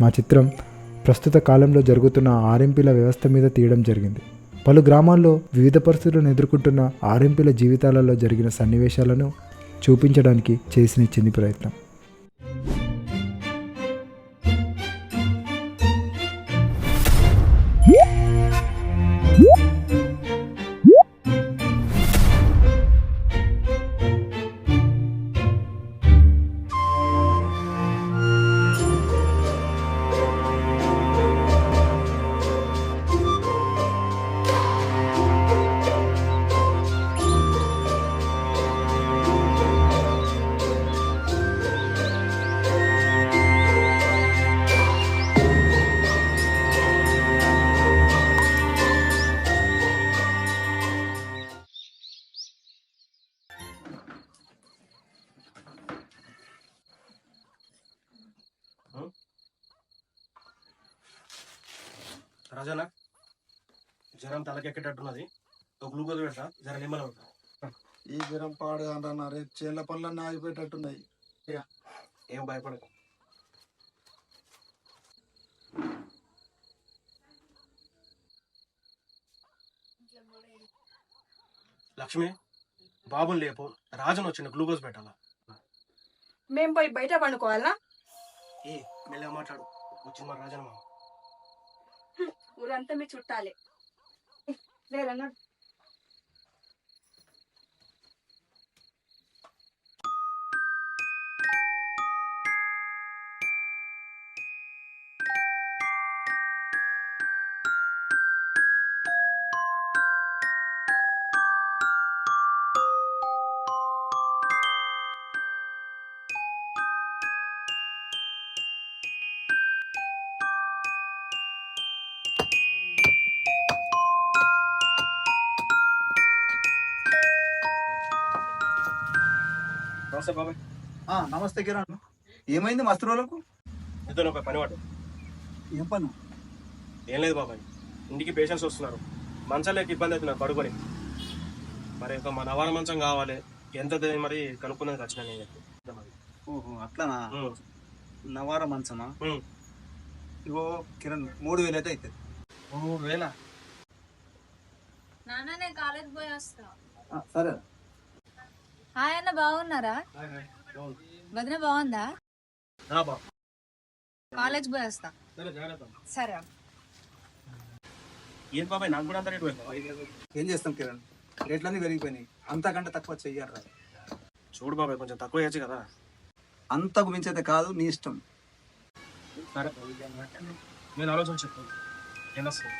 మా చిత్రం ప్రస్తుత కాలంలో జరుగుతున్న ఆర్ఎంపీల వ్యవస్థ మీద తీయడం జరిగింది. పలు గ్రామాల్లో వివిధ పరిస్థితులను ఎదుర్కొంటున్న ఆర్ఎంపీల జీవితాలలో జరిగిన సన్నివేశాలను చూపించడానికి చేసిన చిన్ని ప్రయత్నం. తలకెక్కేటట్టున్నది. ఒక గ్లూకోజ్ పెడతా జర నిమ్మలం ఉంటా ఈ జ్వరం పాడు అంటున్నారు చేళ్ళ పనులన్నీ ఆగిపోయేటట్టున్నాయి. ఏం భయపడకు. లక్ష్మి బాబుని లేపు రాజును వచ్చిన గ్లూకోజ్ పెట్టాలా? మేం పోయి బయట పండుకోవాలా? ఏ మెల్లగా మాట్లాడు వచ్చింది మా రాజన మామ. ఊరంతా మీ చుట్టాలే. Đây. నమస్తే బాబాయ్. ఆ, నమస్తే కిరణ్. ఏమైంది మస్తు రోజులకు? ఇద్దరు ఒక పని వాడు ఏం పను? ఏం లేదు బాబాయ్. ఇంటికి పేషెంట్స్ వస్తున్నారు. మంచాలేకి ఇబ్బంది అవుతున్నారు పడుకొని. మరి ఒక మా నవార మంచం కావాలి. ఎంత మరి కనుక్కున్నది వచ్చిన నేను చెప్పి. ఓహో అట్లానా? నవార మంచమా. ఇగో కిరణ్ మూడు వేలు అయితే అవుతుంది మూడు వేల? నాన్న నేను కాలేజ్ పోయి వస్తా. సరే. హాయ్ అన్న బాగున్నారా? వదిన బాగుందా? కాలేజ్ పోయి వస్తా సరే ఏం బాబాయ్ నాకు కూడా అంత రేటు? ఏం చేస్తాం కిరణ్? రేట్లన్నీ పెరిగిపోయినాయి. అంతకంటే తక్కువ చెయ్యరు చూడు బాబాయ్ కొంచెం తక్కువ చేయొచ్చు కదా. అంతకు మించైతే కాదు నీ ఇష్టం. సరే. నేను ఆలోచన చెప్తాను ఏం వస్తాను.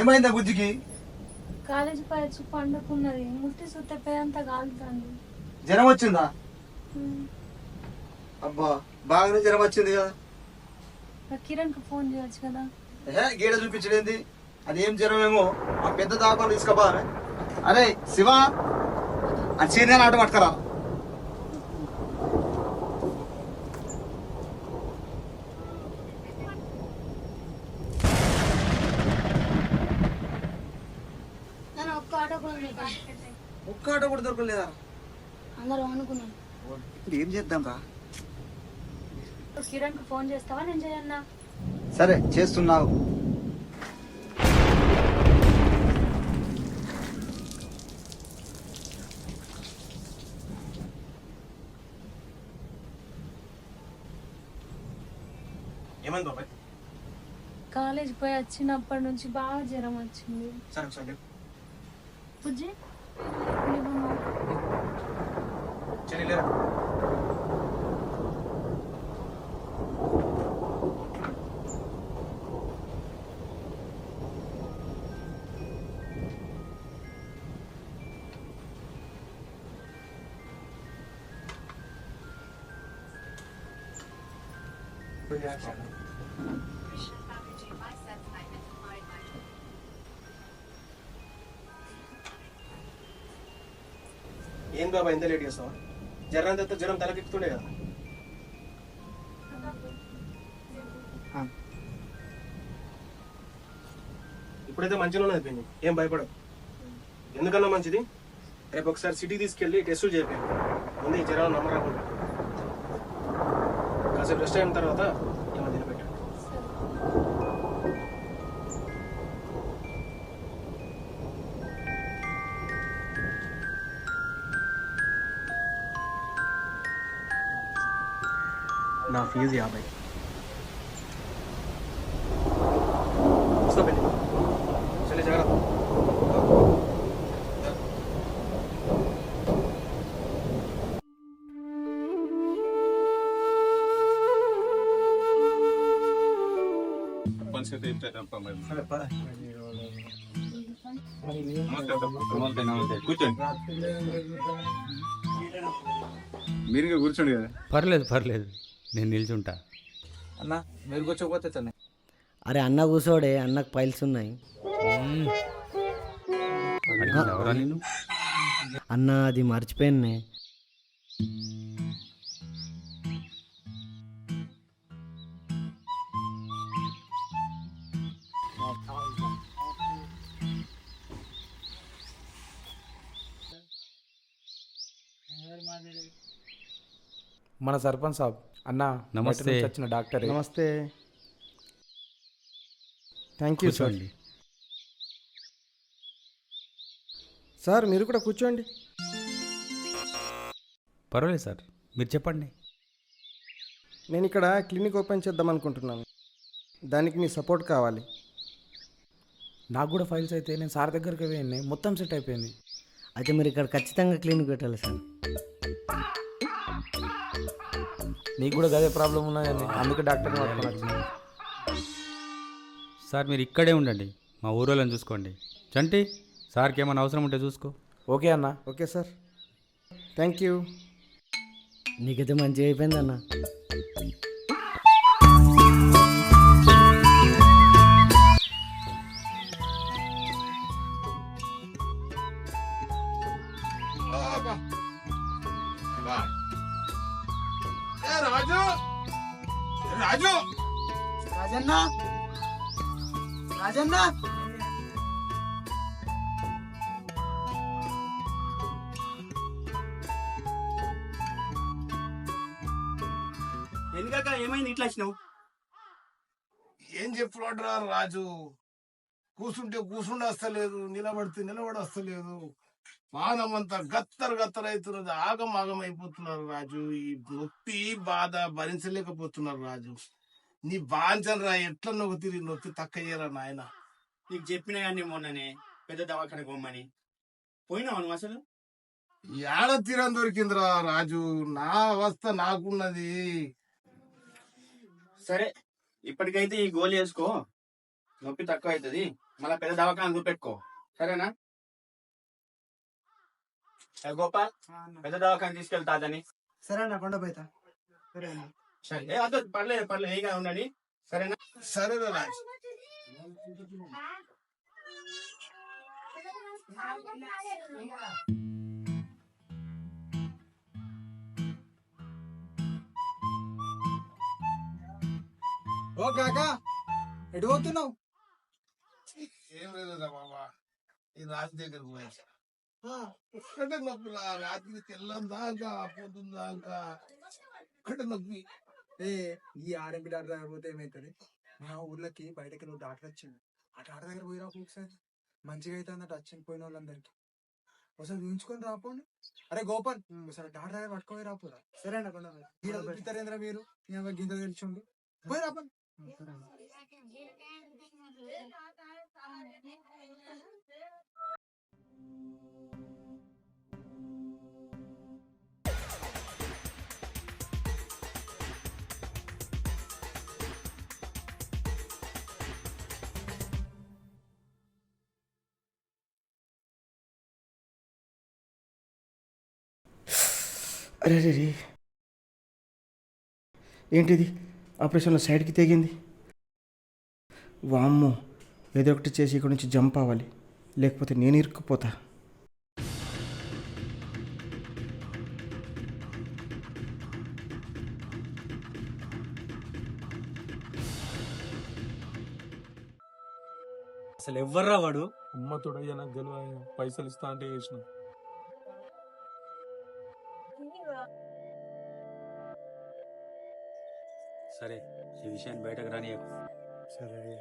ఏమైందా బుజ్జికి? కాలేజ్ వచ్చి పండుకున్నది. ముట్టి సుత్తపై అంతా కాలుతుంది. జ్వరం వచ్చిందా? అబ్బా బాగానే జ్వరం వచ్చింది కదా. కిరణ్కు ఫోన్ చేయొచ్చు కదా. ఏ గీడ చూపించడేంది? అది ఏం జ్వరం ఏమో ఆ పెద్ద దాకా తీసుకుపా అరే శివ ఆ చీరనే ఆట పట్టుకరా నేను ఒక్క ఆటో కూడా లేదు. ఒక్క ఆట కూడా దొరకలేదా? అందరూ అనుకున్నాను ఇప్పుడు ఏం చేద్దాం రా? కిరణ్కు ఫోన్ చేస్తావా? నేను చేయన్నా? సరే చేస్తున్నావు. ఏమైంది బాబాయ్? కాలేజ్ పోయి వచ్చినప్పటి నుంచి బాగా జ్వరం వచ్చింది. సరే లేపు. బుజ్జి. చెల్లిలేరు reaction. ఏం బాబా ఎంత లేట్ చేస్తావా జ్వరం తెస్తే జ్వరం తలకెక్కుతుండే కదా. ఇప్పుడైతే మంచిగా ఉన్నది పిన్ని. ఏం భయపడదు ఎందుకన్నా మంచిది? రేపు ఒకసారి సిటీకి తీసుకెళ్ళి టెస్టులు చేయాలి ముందు ఈ జ్వరం నమ్మరాకుండా. కాసేపు రెస్ట్ అయిన తర్వాత నా ఫీజు యాభై. కూర్చోండి మీరు? ఇంకా కూర్చోండి కదా. పర్లేదు పర్లేదు. నేను నిల్చుంటా. అన్న మీరు కూర్చోకపోతే తనే అరే అన్న కూర్చోడే అన్నకు పైల్స్ ఉన్నాయి. అడిగింది ఎవరా నేను అన్న అది మర్చిపోయానే మన సర్పంచ్ సాబ్. అన్న నమస్తే. వచ్చిన డాక్టర్. నమస్తే. థ్యాంక్ యూ సార్ సార్ మీరు కూడా కూర్చోండి. పర్వాలేదు సార్. మీరు చెప్పండి. నేను ఇక్కడ క్లినిక్ ఓపెన్ చేద్దాం అనుకుంటున్నాను. దానికి మీ సపోర్ట్ కావాలి. నాకు కూడా ఫైల్స్ అయితే నేను సార్ దగ్గరికి పోయింది మొత్తం సెట్ అయిపోయింది. అయితే మీరు ఇక్కడ ఖచ్చితంగా క్లినిక్ పెట్టాలి సార్. నీకు కూడా అదే ప్రాబ్లం ఉన్నదని అందుకే వచ్చిన. సార్ మీరు ఇక్కడే ఉండండి. మా ఊరోళ్ళని చూసుకోండి. చంటి సార్కి ఏమైనా అవసరం ఉంటే చూసుకో. ఓకే అన్న. Okay sir. Thank you. నీకైతే మంచిగా అయిపోయింది అన్న. రాజన్న. ఎందుకక్క ఏమైంది? ఇట్లా వచ్చినావు? ఏం చెప్పులాడరా రాజు? కూర్చుంటే కూర్చుండి వస్తలేదు నిలబడితే నిలబడి వస్తలేదు. మానమంతా గత్తరు గత్తరు అవుతున్నది ఆగం ఆగం అయిపోతున్నారు రాజు. ఈ నొప్పి బాధ భరించలేకపోతున్నారు రాజు. నీ బాంచను రా ఎట్లా నొక్కు తిరిగి నొప్పి తక్క చేయరా నాయన? నీకు చెప్పిన కానీ మొన్ననే పెద్ద దవాఖానకు పోమ్మని పోయినావు నువ్వు అసలు? ఏడ తీరం దొరికిందిరా రాజు? నా అవస్థ నాకున్నది. సరే ఇప్పటికైతే ఈ గోల్ చేసుకో నొప్పి తక్కువ అవుతుంది మళ్ళీ పెద్ద దవాఖాన చూపెట్టుకో సరేనా? ఏ గోపాల్ పెద్ద దవాఖాన తీసుకెళ్తా అదని సరే అన్న కొండ పోయితా సరే అన్న. సరే. అదో పర్లేదు పర్లేదు ఏగా ఉండండి. సరేనా? సరేనా రాజు. ఓ కాకా ఎటు పోతున్నావు? ఏం లేదురా బాబా ఈ రాజు దగ్గరకు పోయేసా. ఒక్కటే నొప్పి రాత్రి తెల్లం దాకా పొద్దున్న దాకా ఒక్కటే నొప్పి. ఏ ఈ ఆర్ఎంపీ డాక్టర్ దగ్గర పోతే ఏమవుతుంది మా ఊర్లోకి బయటకి నువ్వు డాక్టర్ వచ్చింది ఆ డాక్టర్ దగ్గర పోయి రాపు ఒకసారి. మంచిగా అయితే అన్నట్టు వచ్చింది పోయిన వాళ్ళందరికి. ఒకసారి చూపించుకొని రాపోండి. అరే గోపాల్ ఒకసారి డాక్టర్ దగ్గర పట్టుకొని రాపోరా. సరే అన్న కొండ మీరు గింత తెలిసిండు పోయి రాపండి అరే రే. ఏంటిది? ఆపరేషన్లో సైడ్కి తెగింది. వామ్మో ఏదో ఒకటి చేసి ఇక్కడ నుంచి జంప్ అవ్వాలి. లేకపోతే నేను ఇరుక్కుపోతా. అసలు ఎవర్రా వాడు? అమ్మ తోడయ్యా నాకు గెలువ పైసలు ఇస్తా అంటే చేసినా. సరే ఈ విషయాన్ని బయటకు రాని సరే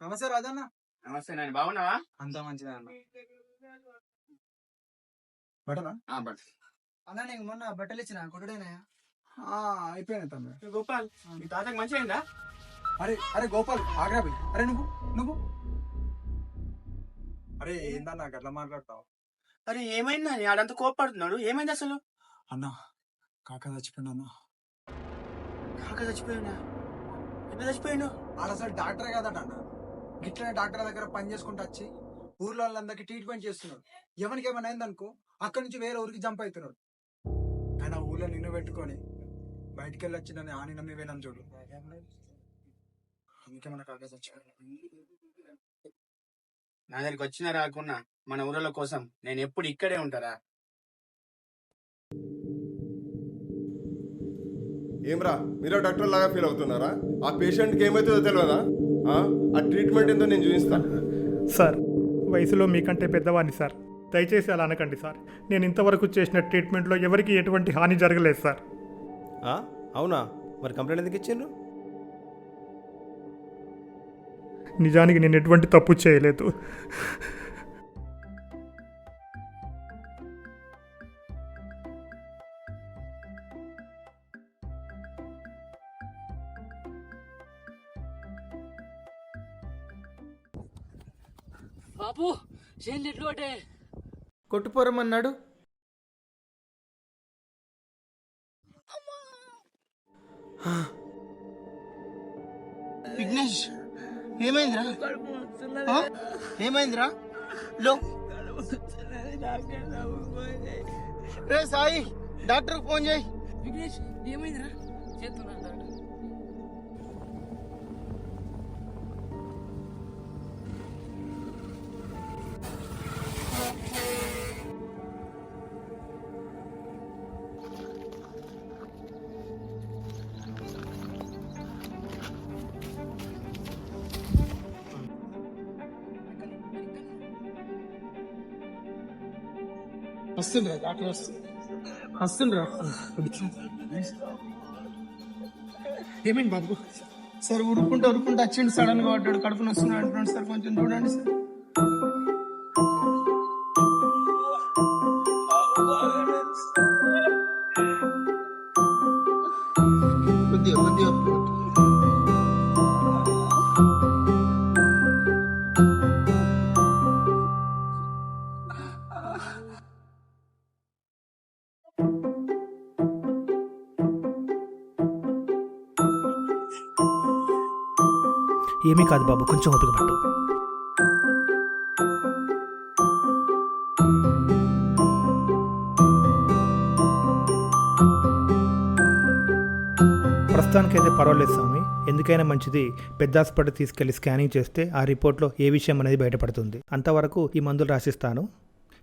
నమస్తే రాజన్న. నమస్తే నేను బాగున్నావా? అంతా మంచిదా అన్న బటనా అన్న నీకు మొన్న బట్టలు ఇచ్చిన? కొట్టుడేనా అయిపోయినాయి తమ్ముడు. గోపాల్ మీ తాతకి మంచి అయిందా? అరే అరే గోపాల్ ఆగ్రాబి అరే నువ్వు నువ్వు? అరే ఏందన్నా గట్లా మాట్లాడతావు? అరే ఏమైందా ఆడంతా కోపడుతున్నాడు ఏమైంది అసలు? అన్న కాక చచ్చిపోయిండు అన్న. కాక చచ్చిపోయినా ఎట్లా చచ్చిపోయాడు? ఆడ అసలు డాక్టరే కదట అన్న. గిట్లనే డాక్టర్ దగ్గర పని చేసుకుంటూ వచ్చి ఊర్లో వాళ్ళందరికి ట్రీట్మెంట్ చేస్తున్నాడు. ఎవరికి ఏమైనా అయిందనుకో అక్కడి నుంచి వేరే ఊరికి జంప్ అవుతున్నాడు ఆయన ఊర్లో నిన్ను పెట్టుకొని బయటికి వెళ్ళి వచ్చి నన్ను ఆని నమ్మి పోయినాను చూడు అందుకే మన కాక చచ్చిపోయాడు. నా దగ్గరికి వచ్చినా రాకున్నా మన ఊరల కోసం నేను ఎప్పుడు ఇక్కడే ఉంటారా? ఏమ్రా మీరు డాక్టర్ లాగా ఫీల్ అవుతున్నారా? ఆ పేషెంట్కి ఏమవుతుందో తెలియదా ఆ? ఆ ట్రీట్మెంట్ ఏందో నేను చూపిస్తా. సార్ వయసులో మీకంటే పెద్దవాడిని సార్. దయచేసి అలా అనకండి సార్. నేను ఇంతవరకు చేసిన ట్రీట్మెంట్లో ఎవరికి ఎటువంటి హాని జరగలేదు సార్. ఆ? అవునా? మరి కంప్లైంట్ ఎందుకు ఇచ్చిండ్రు? నిజానికి నేను ఎటువంటి తప్పు చేయలేదు. బాబు ఎట్లు అంటే కొట్టుపోరమన్నాడు ఏమైందిరా? ఏమైందిరా? లో. రే సాయి డాక్టర్ ఫోన్ చేయి. విఘ్నేష్ ఏమైందిరా? చేస్తున్నా వస్తుండ్రా డాక్టర్ వస్తుండ్రా ఏమేంటి బాబు? సార్ ఉరుక్కుంటూ ఉరుక్కుంటూ వచ్చిండు సడన్గా పడ్డాడు కడుపు నొస్తున్నాడు అంటున్నాడు సార్ కొంచెం చూడండి సార్. కాదు బాబు కొంచెం ఓపిక పట్టు. ప్రస్తుతానికైతే పర్వాలేదు స్వామి. ఎందుకైనా మంచిది పెద్ద హాస్పిటల్ తీసుకెళ్ళి స్కానింగ్ చేస్తే ఆ రిపోర్ట్లో ఏ విషయం అనేది బయటపడుతుంది. అంతవరకు ఈ మందులు రాసిస్తాను.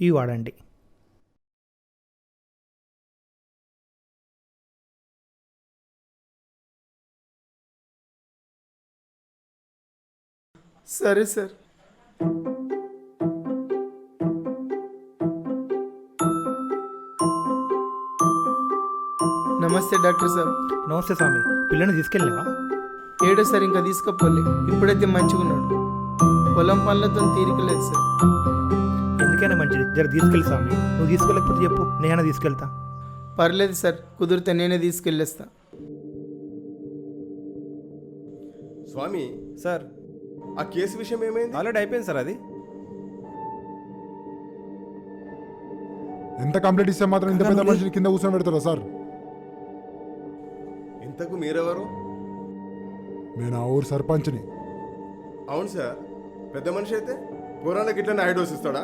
ఇవి వాడండి. సరే సార్. నమస్తే డాక్టర్ సార్. నమస్తే స్వామి. పిల్లని తీసుకెళ్ళావా ఏడో సార్ ఇంకా తీసుకపోలే. ఇప్పుడైతే మంచిగా ఉన్నాడు పొలం పనులతో తీరికలేదు సార్. ఎందుకైనా మంచిది. జర తీసుకెళ్ళి స్వామి. నువ్వు తీసుకెళ్ళకపోతే చెప్పు. నేనైనా తీసుకెళ్తా. పర్లేదు సార్. కుదిరితే నేనే తీసుకెళ్ళేస్తా. స్వామి. సార్. ఆ కేసు విషయం ఏమైంది? ఆల్రెడీ అయిపోయింది సార్ అది. ఎంత కంప్లీట్ ఇస్తే మాత్రం ఇంత పెద్ద మనుషులు కింద కూర్చొని పెడతారా సార్? ఇంతకు మీరెవరు? నేను ఆ ఊరు సర్పంచ్ని. అవును సార్. పెద్ద మనిషి అయితే పురాణకి ఇట్లా హైడోస్ ఇస్తాడా?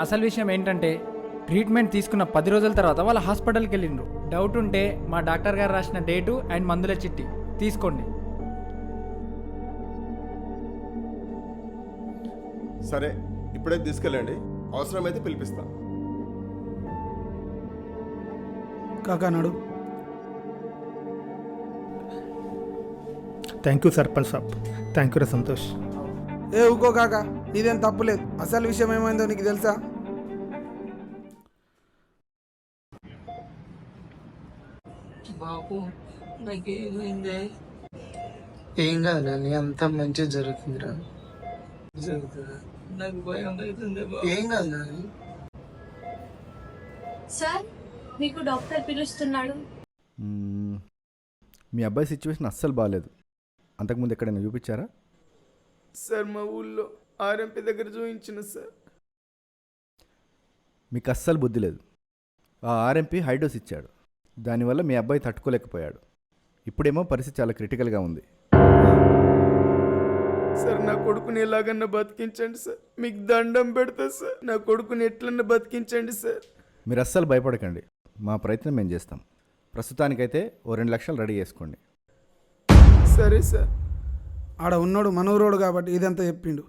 అసలు విషయం ఏంటంటే ట్రీట్మెంట్ తీసుకున్న పది రోజుల తర్వాత వాళ్ళ హాస్పిటల్కి వెళ్ళిండ్రు. డౌట్ ఉంటే మా డాక్టర్ గారు రాసిన డేటు అండ్ మందుల చిట్టి. తీసుకోండి. సరే ఇప్పుడే తీసుకెళ్ళండి. అవసరమైతే పిలిపిస్తా. కాకా నడు. Thank you sarpanch sahab. Thank you రా సంతోష్. ఏ ఊకో కాక నీదేం తప్పులేదు అసలు విషయం ఏమైందో నీకు తెలుసా? బాబు నాకేమైందే? ఏం కాదు అంతా మంచిగా జరుగుతుందిరా. జరుగుతుందా? నాకు భయం అవుతుంది బాబు. ఏం కాదు నాని సార్ మీకు డాక్టర్ పిలుస్తున్నాడు. మ్మ్. మీ అబ్బాయి సిచ్యువేషన్ అస్సలు బాగాలేదు అంతకుముందు ఎక్కడైనా చూపించారా? సార్ మా ఊళ్ళో ఆర్ఎంపీ దగ్గర చూపించిన సార్. మీకు అస్సలు బుద్ధి లేదు. ఆ ఆర్ఎంపీ హైడోస్ ఇచ్చాడు. దానివల్ల మీ అబ్బాయి తట్టుకోలేకపోయాడు. ఇప్పుడేమో పరిస్థితి చాలా క్రిటికల్గా ఉంది. సార్ నా కొడుకుని ఎలాగన్నా బతికించండి సార్. మీకు దండం పెడతా సార్. నా కొడుకుని ఎట్లన్నా బతికించండి సార్. మీరు అస్సలు భయపడకండి. మా ప్రయత్నం మేము చేస్తాం. ప్రస్తుతానికైతే ఓ రెండు లక్షలు రెడీ చేసుకోండి. సరే సార్. ఆడ ఉన్నోడు మనూరోడు కాబట్టి ఇదంతా చెప్పిండు.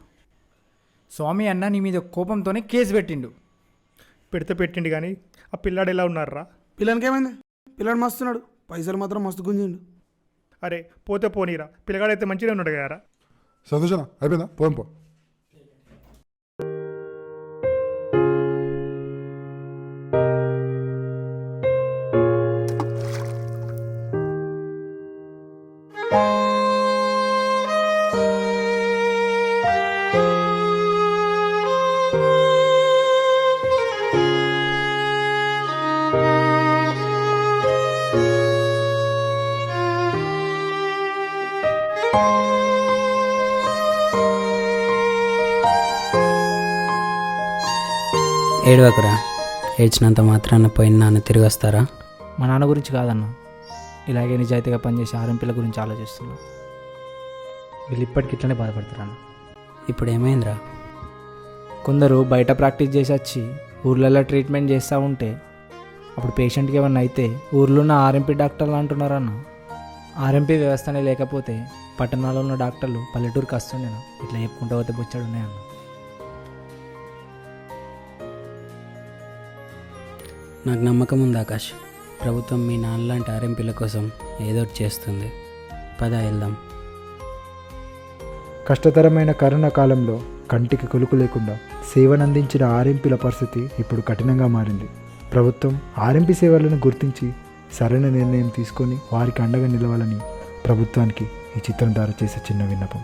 స్వామి అన్న నీ మీద కోపంతోనే కేసు పెట్టిండు. పెడితే పెట్టిండు కానీ ఆ పిల్లాడు ఎలా ఉన్నారా పిల్లలకి ఏమైంది పిల్లడు మస్తున్నాడు. పైసలు మాత్రం మస్తు గుంజిండు. అరే పోతే పోనీరా. పిల్లగాడైతే మంచిగా ఉన్నాడు కదా సంతోషణ అయిపోయిందా పోం ఏడ్చినంత మాత్రాన పోయిన నాన్న తిరిగి వస్తారా మా నాన్న గురించి కాదన్న. ఇలాగే నిజాయితీగా పనిచేసే ఆర్ఎంపీల గురించి ఆలోచిస్తున్నా. వీళ్ళు ఇప్పటికి ఇట్లనే బాధపడతారన్న ఇప్పుడు ఏమైందిరా కొందరు బయట ప్రాక్టీస్ చేసి వచ్చి ఊర్లలో ట్రీట్మెంట్ చేస్తూ ఉంటే అప్పుడు పేషెంట్కి ఏమన్నా అయితే ఊర్లో ఉన్న ఆర్ఎంపీ డాక్టర్లు అంటున్నారన్న. ఆర్ఎంపీ వ్యవస్థనే లేకపోతే పట్టణాల్లో ఉన్న డాక్టర్లు పల్లెటూరుకి వస్తుండేనా ఇట్లా చెప్పుకుంటూ పోతే బొచ్చాడు ఉన్నాయన్న నాకు నమ్మకం ఉంది ఆకాష్. ప్రభుత్వం మీ నాన్నలాంటి ఆర్ఎంపీల కోసం ఏదో చేస్తుంది. పద వెళ్దాం. కష్టతరమైన కరోనా కాలంలో కంటికి కొలుకు లేకుండా సేవనందించిన ఆర్ఎంపీల పరిస్థితి ఇప్పుడు కఠినంగా మారింది. ప్రభుత్వం ఆర్ఎంపీ సేవలను గుర్తించి సరైన నిర్ణయం తీసుకొని వారికి అండగా నిలవాలని ప్రభుత్వానికి ఈ చిత్రం ద్వారా చేసే చిన్న విన్నపం.